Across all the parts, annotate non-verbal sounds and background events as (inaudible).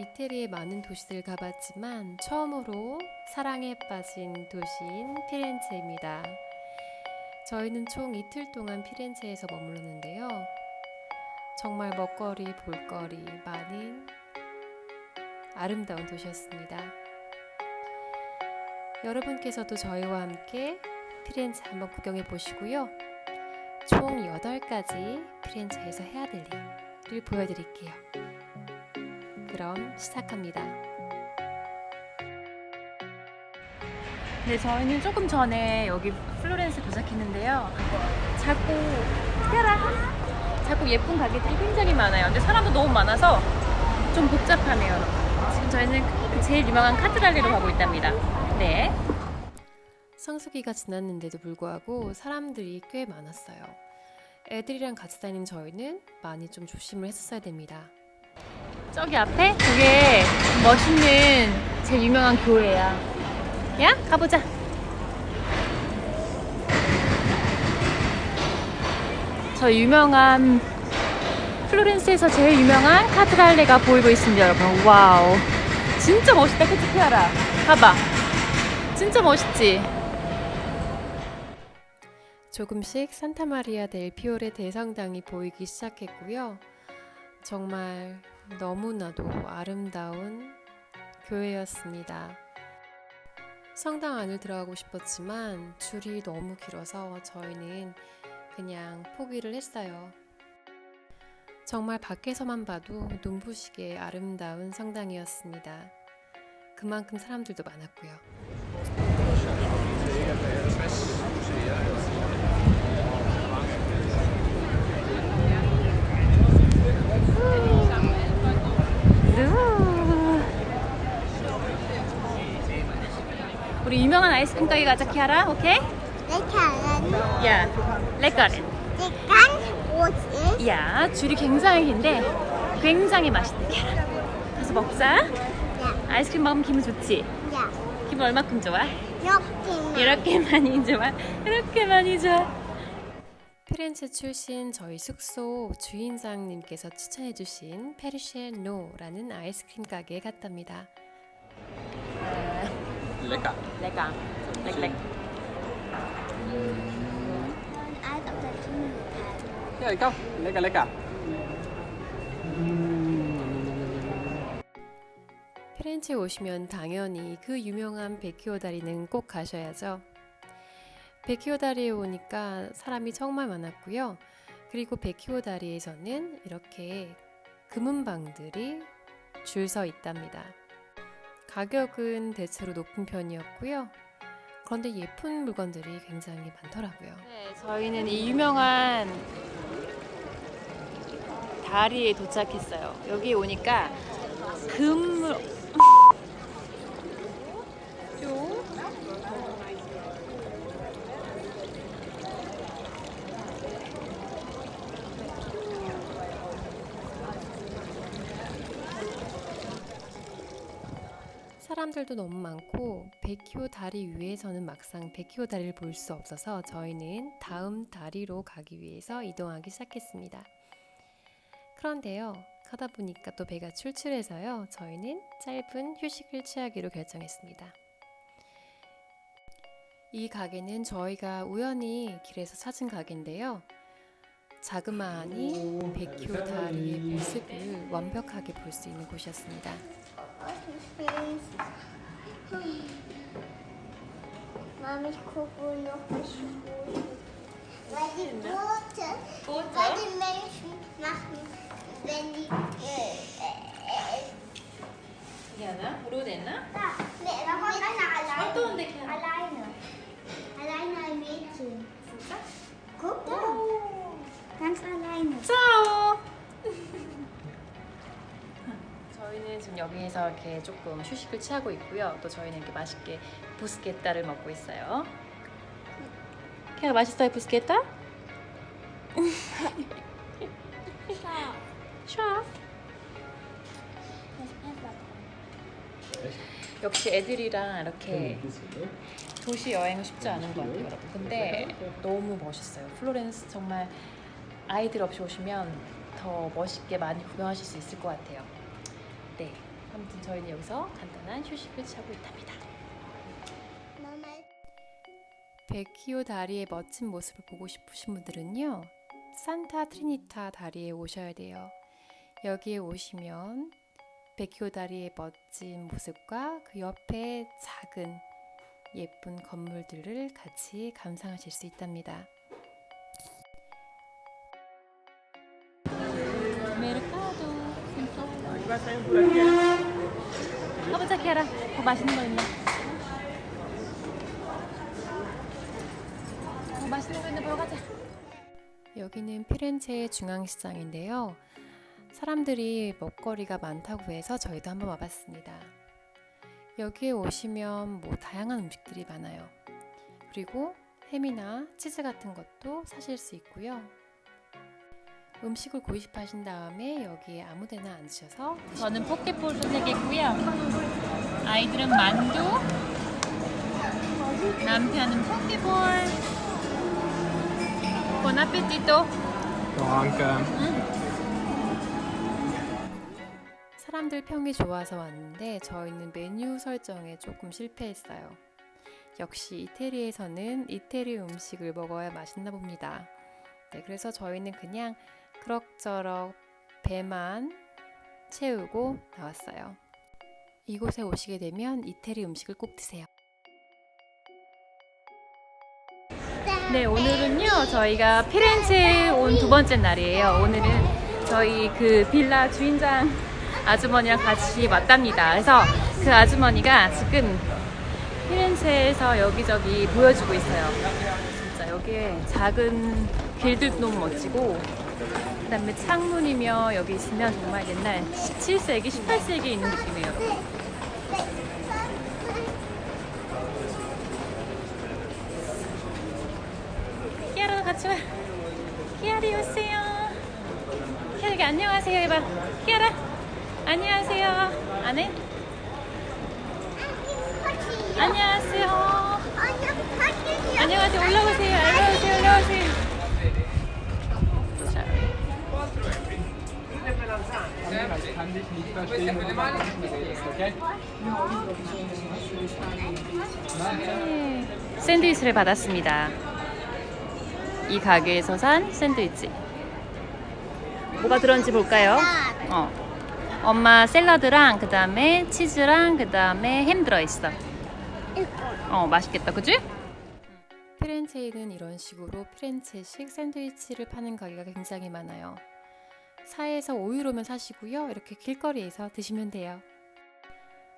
이태리의 많은 도시들 가봤지만 처음으로 사랑에 빠진 도시인 피렌체입니다. 저희는 총 이틀 동안 피렌체에서 머물렀는데요. 정말 먹거리, 볼거리 많은 아름다운 도시였습니다. 여러분께서도 저희와 함께 피렌체 한번 구경해 보시고요. 총 8가지 피렌체에서 해야 될 일을 보여드릴게요. 그럼 시작합니다. 네, 저희는 조금 전에 여기 플로렌스 도착했는데요. 자꾸 짜란! 자꾸 예쁜 가게들이 굉장히 많아요. 근데 사람도 너무 많아서 좀 복잡하네요. 여러분. 지금 저희는 그 제일 유명한 카테드랄리로 가고 있답니다. 네. 성수기가 지났는데도 불구하고 사람들이 꽤 많았어요. 애들이랑 같이 다니는 저희는 많이 좀 조심을 했었어야 됩니다. 저기 앞에 그게 멋있는 제일 유명한 교회야. 야, 가보자. 저 유명한 플로렌스에서 제일 유명한 카테드랄레가 보이고 있습니다, 여러분. 와우. 진짜 멋있다, 그치, 피아라? 봐봐. 진짜 멋있지? 조금씩 산타마리아 델 피오레 대성당이 보이기 시작했고요. 정말 너무나도 아름다운 교회였습니다. 성당 안을 들어가고 싶었지만 줄이 너무 길어서 저희는 그냥 포기를 했어요. 정말 밖에서만 봐도 눈부시게 아름다운 성당이었습니다. 그만큼 사람들도 많았고요. 우리 유명한 아이스크림 가게 가자, 키아라. 오케이? 레카는 야, 레카렌. 약간 옷을 야, 줄이 굉장히 긴데 굉장히 맛있대, 키아라. 가서 먹자. 야, 아이스크림 먹으면 기분 좋지? 야, 기분 얼마큼 좋아? 이렇게만 이렇게 많이 좋아? 이렇게 많이 좋아? 피렌체 출신 저희 숙소 주인장님께서 추천해주신 페르시노라는 아이스크림 가게에 갔답니다. Lekker. 피렌체에 오시면 당연히 그 유명한 베키오 다리는 꼭 가셔야죠. 베키오 다리에 오니까 사람이 정말 많았고요. 그리고 베키오 다리에서는 이렇게 금은방들이 줄 서 있답니다. 가격은 대체로 높은 편이었고요. 그런데 예쁜 물건들이 굉장히 많더라고요. 네, 저희는 이 유명한 다리에 도착했어요. 여기 오니까 금 사람들도 너무 많고 베키오 다리 위에서는 막상 베키오 다리를 볼 수 없어서 저희는 다음 다리로 가기 위해서 이동하기 시작했습니다. 그런데요, 가다 보니까 또 배가 출출해서요, 저희는 짧은 휴식을 취하기로 결정했습니다. 이 가게는 저희가 우연히 길에서 찾은 가게인데요. 자그마하니 베키오 다리의 모습을 완벽하게 볼 수 있는 곳이었습니다. Hm. Mama, ich gucke noch was Weil die ne? Brote, Brote? weil die Menschen machen, wenn die... Äh, äh, äh. ja, ne? Wo denn, ne? Da, ne, da kommt einer alleine. Alleine. Alleine ein Mädchen. Guck da. Ganz alleine. Ciao. 저희는 지금 여기에서 이렇게 조금 휴식을 취하고 있고요. 또 저희는 이렇게 맛있게 부스케타를 먹고 있어요. 케가 맛있어요, 부스케타? (laughs) 샤. 역시 애들이랑 이렇게 도시 여행은 쉽지 않은 것 같아요, 여러분. 근데 너무 멋있어요. 플로렌스 정말 아이들 없이 오시면 더 멋있게 많이 구경하실 수 있을 것 같아요. 네. 아무튼 저희는 여기서 간단한 휴식을 취하고 있답니다. 베키오 다리의 멋진 모습을 보고 싶으신 분들은요. 산타 트리니타 다리에 오셔야 돼요. 여기에 오시면 베키오 다리의 멋진 모습과 그 옆에 작은 예쁜 건물들을 같이 감상하실 수 있답니다. 가보자 키아라 뭐 맛있는 거 있나? 뭐 맛있는 거 있나 보러 가자 여기는 피렌체의 중앙시장인데요. 사람들이 먹거리가 많다고 해서 저희도 한번 와봤습니다. 여기에 오시면 뭐 다양한 음식들이 많아요. 그리고 햄이나 치즈 같은 것도 사실 수 있고요. 음식을 구입하신 다음에 여기에 아무데나 앉으셔서 저는 포켓볼 선택했고요 아이들은 만두 남편은 포켓볼 보나페티토 Danke. 사람들 평이 좋아서 왔는데 저희는 메뉴 설정에 조금 실패했어요. 역시 이태리에서는 이태리 음식을 먹어야 맛있나 봅니다. 네, 그래서 저희는 그냥 그럭저럭 배만 채우고 나왔어요. 이곳에 오시게 되면 이태리 음식을 꼭 드세요. 네, 오늘은요, 저희가 피렌체에 온 두 번째 날이에요. 오늘은 저희 그 빌라 주인장 아주머니랑 같이 왔답니다. 그래서 그 아주머니가 지금 피렌체에서 여기저기 보여주고 있어요. 진짜 여기에 작은 길들도 너무 멋지고, 그 다음에 창문이며 여기 있으면 정말 옛날 17세기, 18세기에 있는 느낌이에요. 키아라도 같이 와. 키아리 오세요. 키아리가 안녕하세요 해봐. 키아라 안녕하세요. 안 해? 안녕하세요. 안녕하세요. 올라오세요. 올라오세요. 올라오세요. Ich kann dich nicht verstehen, wenn du mal nicht redest, okay? 네. 샌드위치를 받았습니다. 이 가게에서 산 샌드위치. 뭐가 들었는지 볼까요? 어. 엄마 샐러드랑 그 다음에 치즈랑 그 다음에 햄 들어있어. 어 맛있겠다, 그지? 피렌체에는 이런 식으로 피렌체식 샌드위치를 파는 가게가 굉장히 많아요. 4에서 5유로면 사시고요. 이렇게 길거리에서 드시면 돼요.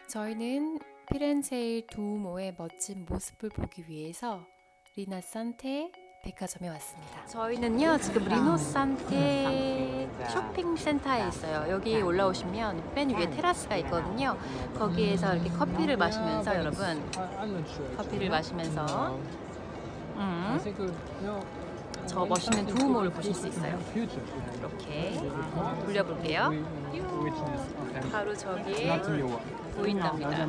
저희는 피렌체의 두우모의 멋진 모습을 보기 위해서 리나산테 백화점에 왔습니다. 저희는요 지금 리노산테 쇼핑센터에 있어요. 여기 올라오시면 맨 위에 테라스가 있거든요. 거기에서 이렇게 커피를 마시면서 여러분 커피를 마시면서 음, 저 멋있는 두우모를 보실 수 있어요. 이렇게 돌려볼게요. 바로 are 보인답니다.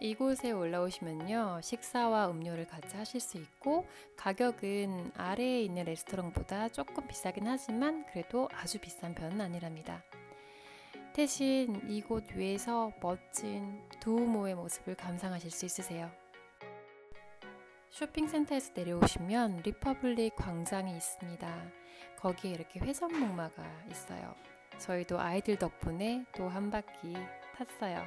이곳에 올라오시면요 식사와 음료를 같이 하실 수 있고 가격은 아래에 있는 레스토랑보다 조금 비싸긴 하지만 그래도 아주 비싼 편은 아니랍니다. 대신 이곳 위에서 멋진 두우모의 모습을 감상하실 수 있으세요. 쇼핑센터에서 내려오시면 리퍼블릭 광장이 있습니다. 거기에 이렇게 회전 목마가 있어요. 저희도 아이들 덕분에 또 한 바퀴 탔어요.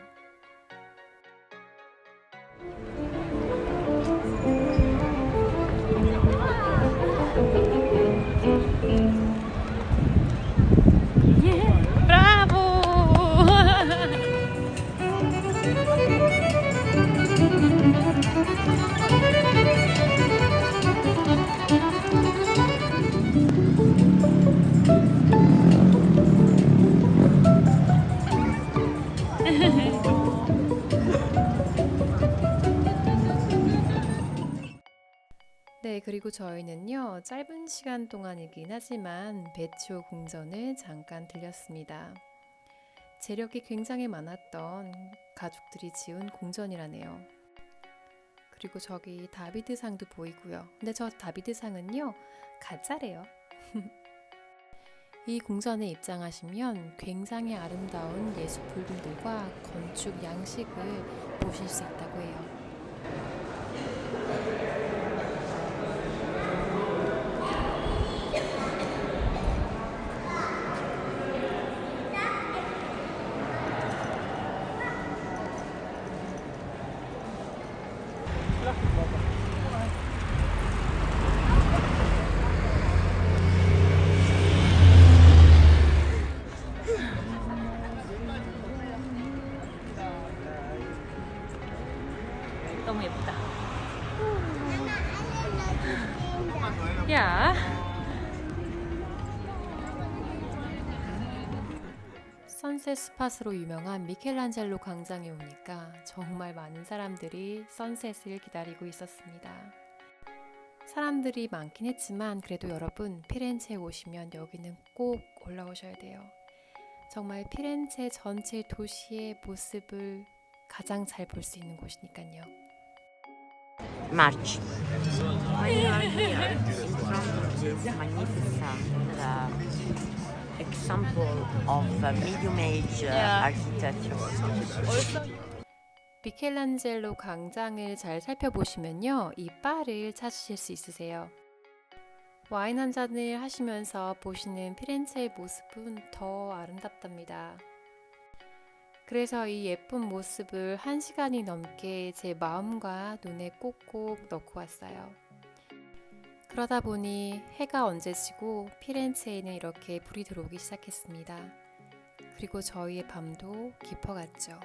그리고 저희는요, 짧은 시간 동안이긴 하지만 배추 궁전을 잠깐 들렸습니다. 재력이 굉장히 많았던 가족들이 지은 궁전이라네요. 그리고 저기 다비드 상도 보이고요. 근데 저 다비드 상은요, 가짜래요. (laughs) 이 궁전에 입장하시면 굉장히 아름다운 예술품들과 건축 양식을 보실 수 있다고 해요. 너무 예쁘다. Leute 야. 선셋 스팟으로 유명한 미켈란젤로 광장에 오니까 정말 많은 사람들이 선셋을 기다리고 있었습니다. 사람들이 많긴 했지만 그래도 여러분 피렌체에 오시면 여기는 꼭 올라오셔야 돼요. 정말 피렌체 전체 도시의 모습을 가장 잘 볼 수 있는 곳이니까요. March. When you are here in front of this magnificent uh, example of uh, medium age uh, Yeah. architecture. 미켈란젤로 광장을 잘 살펴보시면요. 이 바를 찾으실 수 있으세요. 와인 한 잔을 하시면서 보시는 피렌체의 모습은 더 아름답답니다. 그래서 이 예쁜 모습을 한 시간이 넘게 제 마음과 눈에 꼭꼭 넣고 왔어요. 그러다 보니 해가 언제 지고 피렌체에는 이렇게 불이 들어오기 시작했습니다. 그리고 저희의 밤도 깊어갔죠.